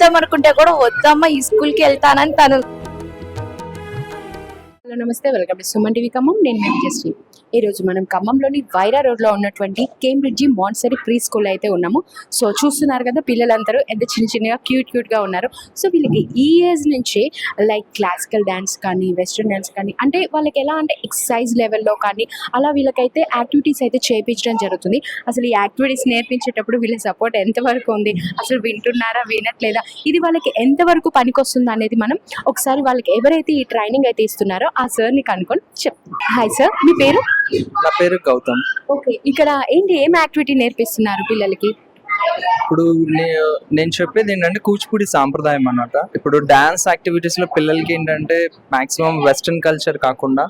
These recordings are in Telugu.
వద్దాం అనుకుంటే కూడా వద్దమ్మా ఈ స్కూల్కి వెళ్తానని తను హలో నమస్తే. Welcome to Suman TV Khammam. నేను మేము ఈరోజు ఈ రోజు మనం ఖమ్మంలోని వైరా రోడ్లో ఉన్నటువంటి కేంబ్రిడ్జి మాన్సరీ ప్రీ స్కూల్ అయితే ఉన్నాము. సో చూస్తున్నారు కదా పిల్లలందరూ ఎంత చిన్న చిన్నగా క్యూట్ క్యూట్గా ఉన్నారు. సో వీళ్ళకి ఈ ఏజ్ నుంచి లైక్ క్లాసికల్ డ్యాన్స్ కానీ వెస్ట్రన్ డ్యాన్స్ కానీ అంటే వాళ్ళకి ఎలా అంటే ఎక్సర్సైజ్ లెవెల్లో కానీ అలా వీళ్ళకైతే యాక్టివిటీస్ అయితే చేయించడం జరుగుతుంది. అసలు ఈ యాక్టివిటీస్ నేర్పించేటప్పుడు వీళ్ళ సపోర్ట్ ఎంతవరకు ఉంది? అసలు వింటున్నారా వినట్లేదా? ఇది వాళ్ళకి ఎంతవరకు పనికొస్తుంది అనేది మనం ఒకసారి వాళ్ళకి ఎవరైతే ఈ ట్రైనింగ్ అయితే ఇస్తున్నారో ఆ సార్ని కనుక్కొని చెప్తాం. హాయ్ సార్ మీ పేరు? నా పేరు గౌతమ్. ఓకే ఇక్కడ ఏంటి ఏం యాక్టివిటీ నేర్పిస్తున్నారు పిల్లలకి? ఇప్పుడు నేను చెప్పేది ఏంటంటే కూచిపూడి సాంప్రదాయం అన్నమాట. ఇప్పుడు డాన్స్ యాక్టివిటీస్లో పిల్లలకి ఏంటంటే మాక్సిమం వెస్ట్రన్ కల్చర్ కాకుండా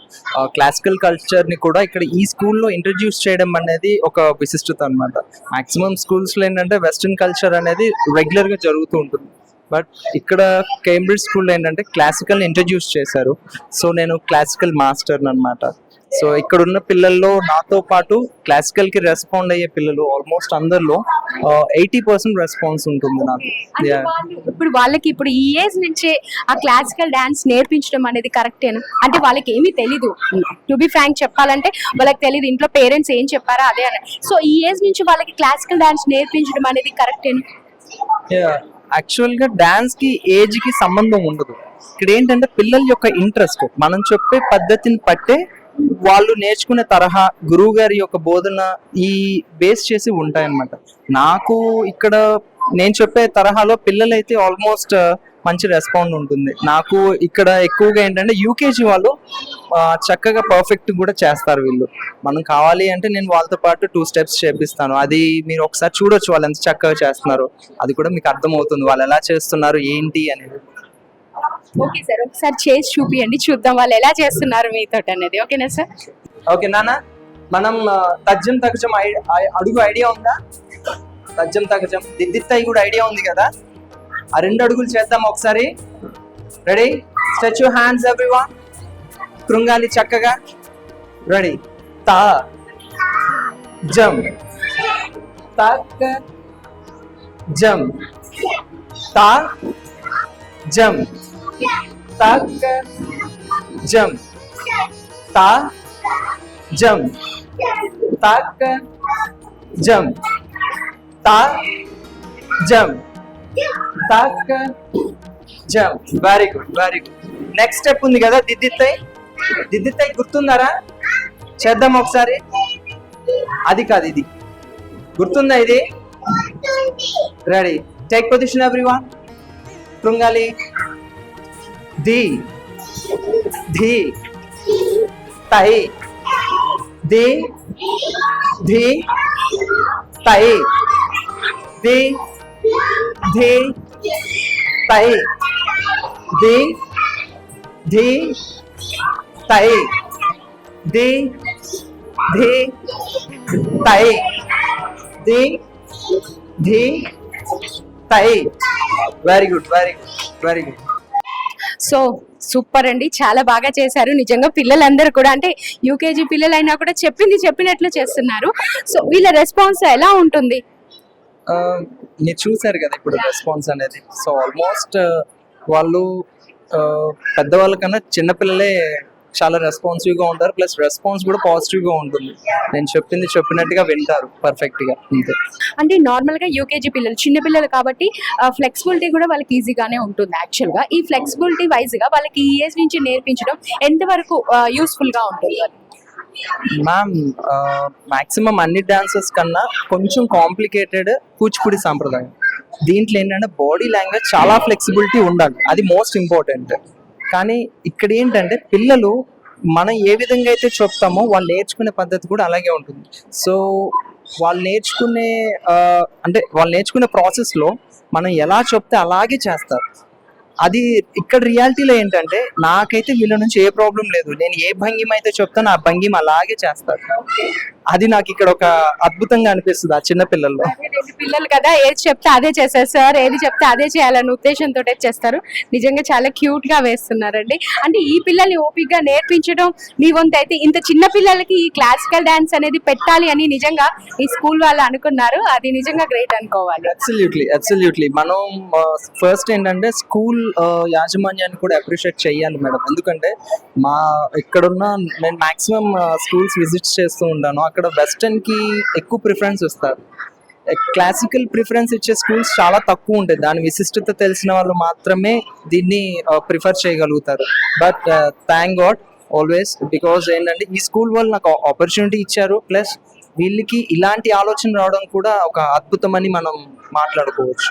క్లాసికల్ కల్చర్ని కూడా ఇక్కడ ఈ స్కూల్లో ఇంట్రడ్యూస్ చేయడం అనేది ఒక విశిష్టత అనమాట మాక్సిమం స్కూల్స్లో ఏంటంటే వెస్ట్రన్ కల్చర్ అనేది రెగ్యులర్గా జరుగుతూ ఉంటుంది. బట్ ఇక్కడ కేంబ్రిడ్జ్ స్కూల్లో ఏంటంటే క్లాసికల్ ఇంట్రడ్యూస్ చేశారు. సో నేను క్లాసికల్ మాస్టర్ అన్నమాట. సో ఇక్కడ ఉన్న పిల్లల్లో నాతో పాటు క్లాసికల్కి రెస్పాండ్ అయ్యే పిల్లలు ఆల్మోస్ట్ అందరిలో ఎయిటీ పర్సెంట్ రెస్పాన్స్ ఉంటుంది నాకు. ఇప్పుడు వాళ్ళకి ఇప్పుడు ఈ ఏజ్ నుంచే ఆ క్లాసికల్ డాన్స్ నేర్పించడం అనేది కరెక్టేనా? అంటే వాళ్ళకి ఏమీ తెలీదు. టు బి ఫ్రాంక్ చెప్పాలంటే వాళ్ళకి తెలియదు ఇంట్లో పేరెంట్స్ ఏం చెప్పారా అదే అని. సో ఈ ఏజ్ నుంచి వాళ్ళకి క్లాసికల్ డాన్స్ నేర్పించడం అనేది కరెక్టేనా? యాక్చువల్గా డ్యాన్స్కి ఏజ్కి సంబంధం ఉండదు. ఇక్కడ ఏంటంటే పిల్లల యొక్క ఇంట్రెస్ట్. మనం చెప్పే పద్ధతిని పట్టే వాళ్ళు నేర్చుకునే తరహా గురువు గారి యొక్క బోధన ఈ బేస్ చేసి ఉంటాయన్నమాట. నాకు ఇక్కడ నేను చెప్పే తరహాలో పిల్లలైతే ఆల్మోస్ట్ మంచి రెస్పాండ్ ఉంటుంది. నాకు ఇక్కడ ఎక్కువగా ఏంటంటే యూకేజీ వాళ్ళు చక్కగా పర్ఫెక్ట్ కూడా చేస్తారు వీళ్ళు. మనం కావాలి అంటే నేను వాళ్ళతో పాటు టూ స్టెప్స్ చేపిస్తాను. అది మీరు ఒకసారి చూడొచ్చు వాళ్ళు ఎంత చక్కగా చేస్తున్నారు. అది కూడా మీకు అర్థమవుతుంది వాళ్ళు ఎలా చేస్తున్నారు ఏంటి అనేది. ఓకే సార్ ఒకసారి చేసి చూపియండి. చూద్దాం వాళ్ళు ఎలా చేస్తున్నారు మీతో అనేది. ఓకేనా సార్? ఓకే నాన్న మనం తజ్జం తగజం అడుగు ఐడియా ఉందా? తజ్జం తగజం దిద్దిత్తాయి కూడా ఐడియా ఉంది కదా? ఆ రెండు అడుగులు చేద్దాం ఒకసారి. రెడీ స్ట్రెచ్ హ్యాండ్స్ ఎవ్రీవన్ కృంగాలి చక్కగా. రెడీ తా. జం తక్ జం తా. జం తక్ జం తా. జం తాక్ జం తా. జం తాక జం very good very good next step ఉంది కదా దిద్దిత్తాయి దిద్దిత్తాయి గుర్తుందారా? చేద్దాం ఒకసారి. అది కాదు ఇది. గుర్తుందా ఇది? రెడీ టేక్ పొజిషన్ ఎవ్రీవన్ కృంగాలి ది ధీ తై ది ధి తై ది ధి తై. ది ధి తై. ది ధి తై. ది ధి తై. Very good very good very good so super అండి. చాలా బాగా చేశారు. నిజంగా పిల్లలందరూ కూడా అంటే యూకేజీ పిల్లలైనా కూడా చెప్పింది చెప్పినట్లు చేస్తున్నారు. సో వీళ్ళ రెస్పాన్స్ ఎలా ఉంటుంది? మీరు చూసారు కదా ఇప్పుడు రెస్పాన్స్ అనేది. సో ఆల్మోస్ట్ వాళ్ళు పెద్దవాళ్ళ కన్నా చిన్నపిల్లలే చాలా రెస్పాన్సివ్గా ఉంటారు. ప్లస్ రెస్పాన్స్ కూడా పాజిటివ్గా ఉంటుంది. నేను చెప్పింది చెప్పినట్టుగా వింటారు పర్ఫెక్ట్గా అంతే. అంటే నార్మల్గా యూకేజీ పిల్లలు చిన్న పిల్లలు కాబట్టి ఫ్లెక్సిబిలిటీ కూడా వాళ్ళకి ఈజీగానే ఉంటుంది యాక్చువల్గా ఈ ఫ్లెక్సిబిలిటీ వైజ్గా వాళ్ళకి ఈ ఏజ్ నుంచి నేర్పించడం ఎంతవరకు యూస్ఫుల్గా ఉంటుంది? మ్యామ్ మాక్సిమం uh, అన్ని డాన్సెస్ కన్నా కొంచెం కాంప్లికేటెడ్ కూచిపూడి సాంప్రదాయం. దీంట్లో ఏంటంటే బాడీ లాంగ్వేజ్ చాలా ఫ్లెక్సిబిలిటీ ఉండాలి. అది మోస్ట్ ఇంపార్టెంట్ కానీ ఇక్కడ ఏంటంటే పిల్లలు మనం ఏ విధంగా అయితే చెప్తామో వాళ్ళు నేర్చుకునే పద్ధతి కూడా అలాగే ఉంటుంది. సో వాళ్ళు నేర్చుకునే uh, అంటే వాళ్ళు నేర్చుకునే ప్రాసెస్లో మనం ఎలా చెప్తే అలాగే చేస్తారు. అది ఇక్కడ రియాలిటీలో ఏంటంటే నాకైతే వీళ్ళ నుంచి ఏ ప్రాబ్లం లేదు. నేను ఏ భంగిమ అయితే చెప్తానో ఆ భంగిమ అలాగే చేస్తారు. అది నాకు ఇక్కడ ఒక అద్భుతంగా అనిపిస్తుంది ఆ చిన్న పిల్లల్లో. పిల్లలు కదా ఏది చెప్తే అదే చేస్తారు సార్ ఏది చెప్తే అదే చేయాలన్న ఉద్దేశంతో చేస్తారు నిజంగా చాలా క్యూట్గా వేస్తున్నారండి. అంటే ఈ పిల్లల్ని ఓపిక్గా నేర్పించడం మీ వంతు అయితే ఇంత చిన్న పిల్లలకి ఈ క్లాసికల్ డాన్స్ అనేది పెట్టాలి అని నిజంగా ఈ స్కూల్ వాళ్ళు అనుకున్నారు. అది నిజంగా గ్రేట్ అనుకోవాలి. అబ్సల్యూట్లీ అబ్సల్యూట్లీ మనం ఫస్ట్ ఏంటంటే స్కూల్ యాజమాన్యాన్ని కూడా అప్రిషియేట్ చేయాలి మేడం ఎందుకంటే మా ఇక్కడున్న నేను మాక్సిమం స్కూల్స్ విజిట్ చేస్తూ ఉంటాను. అక్కడ అక్కడ కి ఎక్కువ ప్రిఫరెన్స్ ఇస్తారు. క్లాసికల్ ప్రిఫరెన్స్ ఇచ్చే స్కూల్స్ చాలా తక్కువ ఉంటాయి. దాని విశిష్టత తెలిసిన వాళ్ళు మాత్రమే దీన్ని ప్రిఫర్ చేయగలుగుతారు. But thank God always because ఏంటంటే ఈ స్కూల్ వాళ్ళు నాకు ఆపర్చునిటీ ఇచ్చారు. ప్లస్ వీళ్ళకి ఇలాంటి ఆలోచన రావడం కూడా ఒక అద్భుతమని మనం మాట్లాడుకోవచ్చు.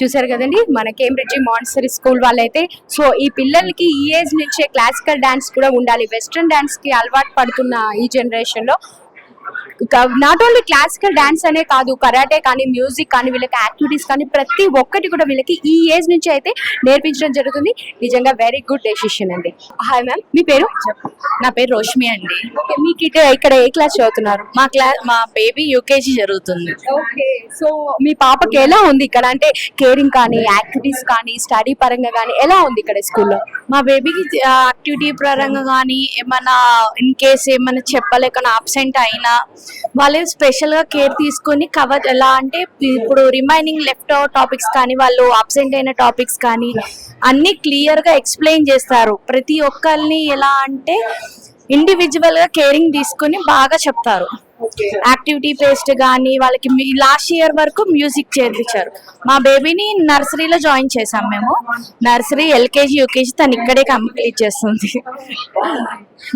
చూసారు కదండి మన కేంబ్రిడ్జి మాన్సరీ స్కూల్ వాళ్ళైతే. సో ఈ పిల్లలకి ఈ ఏజ్ నుంచే క్లాసికల్ డాన్స్ కూడా ఉండాలి. వెస్ట్రన్ డాన్స్కి అలవాటు పడుతున్న ఈ జనరేషన్లో. నాట్ ఓన్లీ క్లాసికల్ డాన్స్ అనే కాదు కరాటే కానీ మ్యూజిక్ కానీ వీళ్ళకి యాక్టివిటీస్ కానీ ప్రతి ఒక్కటి కూడా వీళ్ళకి ఈ ఏజ్ నుంచి అయితే నేర్పించడం జరుగుతుంది. నిజంగా వెరీ గుడ్ డెసిషన్ అండి. హాయ్ మ్యామ్ మీ పేరు? నా పేరు రోష్మి అండి. మీకు ఇక్కడ ఇక్కడ ఏ క్లాస్ చదువుతున్నారు? మా క్లా మా బేబీ యూకేజీ జరుగుతుంది. ఓకే సో మీ పాపకి ఎలా ఉంది ఇక్కడ? అంటే కేరింగ్ కానీ యాక్టివిటీస్ కానీ స్టడీ పరంగా కానీ ఎలా ఉంది ఇక్కడ స్కూల్లో మా బేబీకి యాక్టివిటీ పరంగా కానీ ఏమన్నా ఇన్ కేస్ ఏమైనా చెప్పలేకన్నా అబ్సెంట్ అయినా వాళ్ళు స్పెషల్గా కేర్ తీసుకొని కవర్ ఎలా అంటే ఇప్పుడు రిమైనింగ్ లెఫ్ట్ టాపిక్స్ కానీ వాళ్ళు అబ్సెంట్ అయిన టాపిక్స్ కానీ అన్ని క్లియర్గా ఎక్స్ప్లెయిన్ చేస్తారు. ప్రతి ఒక్కరిని ఎలా అంటే ఇండివిజువల్గా కేరింగ్ తీసుకొని బాగా చెప్తారు. యాక్టివిటీ బేస్డ్ కానీ వాళ్ళకి లాస్ట్ ఇయర్ వరకు మ్యూజిక్ చేర్పించారు మా బేబీని నర్సరీలో జాయిన్ చేసాం మేము. నర్సరీ ఎల్కేజీ యూకేజీ తను ఇక్కడే కంప్లీట్ చేస్తుంది.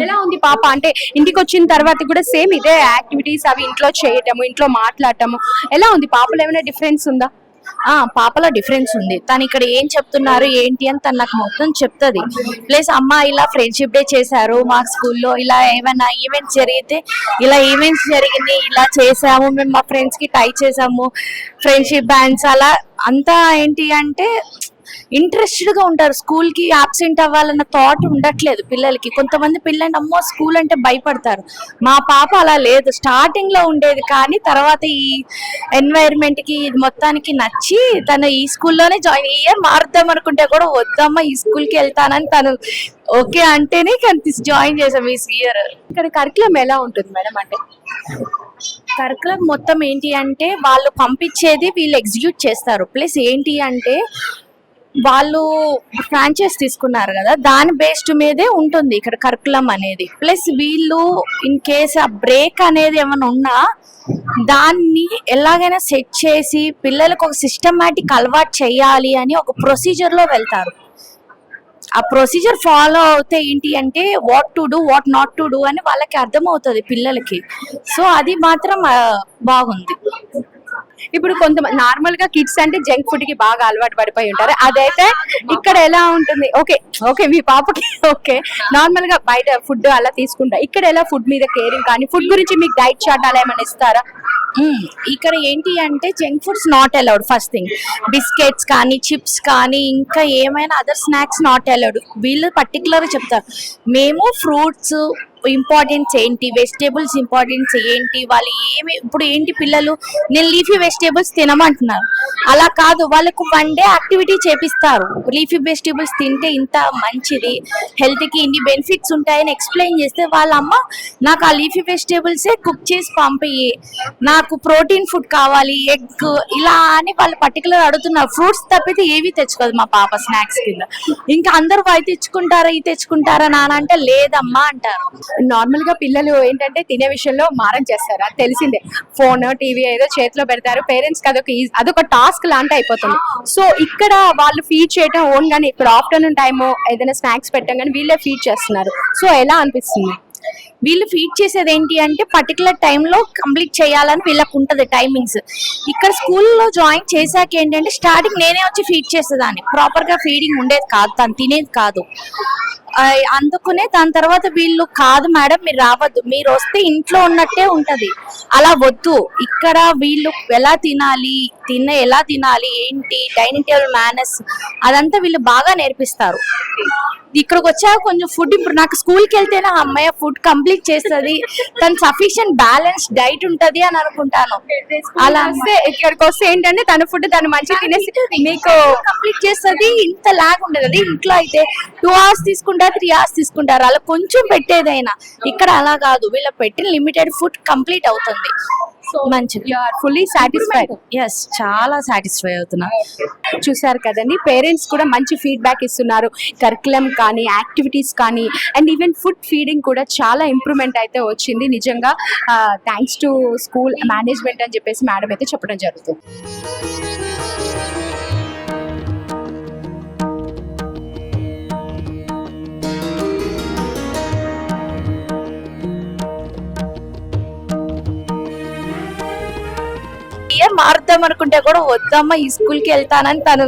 ఎలా ఉంది పాప? అంటే ఇంటికి వచ్చిన తర్వాత కూడా సేమ్ ఇదే యాక్టివిటీస్ అవి ఇంట్లో చేయటము ఇంట్లో మాట్లాడటము. ఎలా ఉంది? పాపలో ఏమైనా డిఫరెన్స్ ఉందా? ఆ పాపలో డిఫరెన్స్ ఉంది. తను ఇక్కడ ఏం చెప్తున్నారు ఏంటి అని తను నాకు మొత్తం చెప్తుంది. ప్లస్ అమ్మ ఇలా ఫ్రెండ్షిప్ డే చేశారు మా స్కూల్లో ఇలా ఏమైనా ఈవెంట్స్ జరిగితే ఇలా ఈవెంట్స్ జరిగింది ఇలా చేసాము మేము మా ఫ్రెండ్స్కి టై చేసాము ఫ్రెండ్షిప్ బ్యాండ్స్ అలా అంతా ఏంటి అంటే ఇంట్రెస్టెడ్గా ఉంటారు. స్కూల్కి అబ్సెంట్ అవ్వాలన్న థాట్ ఉండట్లేదు పిల్లలకి. కొంతమంది పిల్లలు అమ్మో స్కూల్ అంటే భయపడతారు. మా పాప అలా లేదు. స్టార్టింగ్లో ఉండేది కానీ తర్వాత ఈ ఎన్వైరన్మెంట్కి ఇది మొత్తానికి నచ్చి తను ఈ స్కూల్లోనే జాయిన్ ఇయర్ మారుద్దాం అనుకుంటే కూడా వద్దమ్మా ఈ స్కూల్కి వెళ్తానని తను ఓకే అంటేనే జాయిన్ చేసాం ఈ ఇయర్ ఇక్కడ కరికులం ఎలా ఉంటుంది మేడం అంటే? కరికులం మొత్తం ఏంటి అంటే వాళ్ళు పంపించేది వీళ్ళు ఎగ్జిక్యూట్ చేస్తారు. ప్లస్ ఏంటి అంటే వాళ్ళు ఫ్రాంచైజ్ తీసుకున్నారు కదా దాని బేస్డ్ మీదే ఉంటుంది ఇక్కడ కరికులం అనేది. ప్లస్ వీళ్ళు ఇన్ కేస్ ఆ బ్రేక్ అనేది ఏమైనా ఉన్నా దాన్ని ఎలాగైనా సెట్ చేసి పిల్లలకు ఒక సిస్టమాటిక్ అలవాటు చేయాలి అని ఒక ప్రొసీజర్లో వెళ్తారు. ఆ ప్రొసీజర్ ఫాలో అవుతే ఏంటి అంటే what to do what not to do అని వాళ్ళకి అర్థమవుతుంది పిల్లలకి. సో అది మాత్రం బాగుంది. ఇప్పుడు కొంతమంది నార్మల్గా కిడ్స్ అంటే జంక్ ఫుడ్కి బాగా అలవాటు పడిపోయి ఉంటారు. అదైతే ఇక్కడ ఎలా ఉంటుంది? ఓకే ఓకే మీ పాపకి ఓకే. నార్మల్గా బయట ఫుడ్ అలా తీసుకుంటారు ఇక్కడ ఎలా ఫుడ్ మీద కేరింగ్ కానీ ఫుడ్ గురించి మీకు డైట్ చార్ట్ అలా ఏమైనా ఇస్తారా? ఇక్కడ ఏంటి అంటే junk foods not allowed first thing. Biscuits కానీ చిప్స్ కానీ ఇంకా ఏమైనా అదర్ స్నాక్స్ నాట్ అలౌడ్. వీళ్ళు పర్టికులర్గా చెప్తారు. మేము ఫ్రూట్స్ ఇంపార్టెన్స్ ఏంటి వెజిటేబుల్స్ ఇంపార్టెన్స్ ఏంటి వాళ్ళు ఏమి ఇప్పుడు ఏంటి పిల్లలు నేను లీఫీ వెజిటేబుల్స్ తినమంటున్నారు. అలా కాదు వాళ్ళకు వన్ డే యాక్టివిటీ చేపిస్తారు. లీఫీ వెజిటేబుల్స్ తింటే ఇంత మంచిది హెల్త్కి ఇన్ని బెనిఫిట్స్ ఉంటాయని ఎక్స్ప్లెయిన్ చేస్తే వాళ్ళ అమ్మ నాకు ఆ లీఫీ వెజిటేబుల్సే కుక్ చేసి పంపి నాకు ప్రోటీన్ ఫుడ్ కావాలి ఎగ్ ఇలా అని వాళ్ళు పర్టికులర్ అడుగుతున్నారు. ఫ్రూట్స్ తప్పితే ఏవి తెచ్చుకోదు మా పాప స్నాక్స్ కింద. ఇంకా అందరూ అవి తెచ్చుకుంటారా ఇవి తెచ్చుకుంటారా నాన్న అంటే లేదమ్మా అంటారు. నార్మల్గా పిల్లలు ఏంటంటే తినే విషయంలో మారం చేస్తారు. అది తెలిసిందే. ఫోన్ టీవీ ఏదో చేతిలో పెడతారు. పేరెంట్స్కి అదొక అదొక టాస్క్ లాంటి అయిపోతుంది. సో ఇక్కడ వాళ్ళు ఫీడ్ చేయటం ఓన్ గానీ ఇప్పుడు ఆఫ్టర్నూన్ టైమ్ ఏదైనా స్నాక్స్ పెట్టడం కానీ వీళ్ళే ఫీడ్ చేస్తున్నారు. సో ఎలా అనిపిస్తుంది? వీళ్ళు ఫీడ్ చేసేది ఏంటి అంటే పర్టికులర్ టైంలో కంప్లీట్ చేయాలని వీళ్ళకు ఉంటుంది టైమింగ్స్. ఇక్కడ స్కూల్లో జాయిన్ చేశాక ఏంటంటే స్టార్టింగ్ నేనే వచ్చి ఫీడ్ చేసేదాన్ని. ప్రాపర్గా ఫీడింగ్ ఉండేది కాదు తను తినేది కాదు. అందుకునే దాని తర్వాత వీళ్ళు కాదు మేడం మీరు రావద్దు. మీరు వస్తే ఇంట్లో ఉన్నట్టే ఉంటది. అలా వద్దు. ఇక్కడ వీళ్ళు ఎలా తినాలి తిన్న ఎలా తినాలి ఏంటి డైనింగ్ టేబుల్ మేనర్స్ అదంతా వీళ్ళు బాగా నేర్పిస్తారు. ఇక్కడికి వచ్చాక కొంచెం ఫుడ్ ఇప్పుడు నాకు స్కూల్కి వెళ్తేనే ఆ అమ్మాయి ఫుడ్ కంప్లీట్ చేస్తుంది. తను సఫిషియెంట్ బ్యాలెన్స్ డైట్ ఉంటది అని అనుకుంటాను. అలా ఇక్కడికి వస్తే ఏంటంటే తన ఫుడ్ తను మంచిగా తినేసి మీకు కంప్లీట్ చేస్తుంది. ఇంత లాగ్ ఉండదు. అది ఇంట్లో అయితే టూ అవర్స్ తీసుకుంటారు త్రీ అవర్స్ తీసుకుంటారు. అలా కొంచెం పెట్టేదైనా. ఇక్కడ అలా కాదు. వీళ్ళ పెట్టిన లిమిటెడ్ ఫుడ్ కంప్లీట్ అవుతుంది. మంచిది. ఫుల్లీ సాటిస్ఫైడ్ ఎస్ చాలా సాటిస్ఫై అవుతున్నా. చూసారు కదండి పేరెంట్స్ కూడా మంచి ఫీడ్బ్యాక్ ఇస్తున్నారు. కరికులం కానీ యాక్టివిటీస్ కానీ అండ్ ఈవెన్ ఫుడ్ ఫీడింగ్ కూడా చాలా ఇంప్రూవ్మెంట్ అయితే వచ్చింది. నిజంగా థ్యాంక్స్ టు స్కూల్ మేనేజ్మెంట్ అని చెప్పేసి మేడం అయితే చెప్పడం జరుగుతుంది. మారుద్దాం అనుకుంటే కూడా వద్దమ్మా ఈ స్కూల్కి వెళ్తానని తను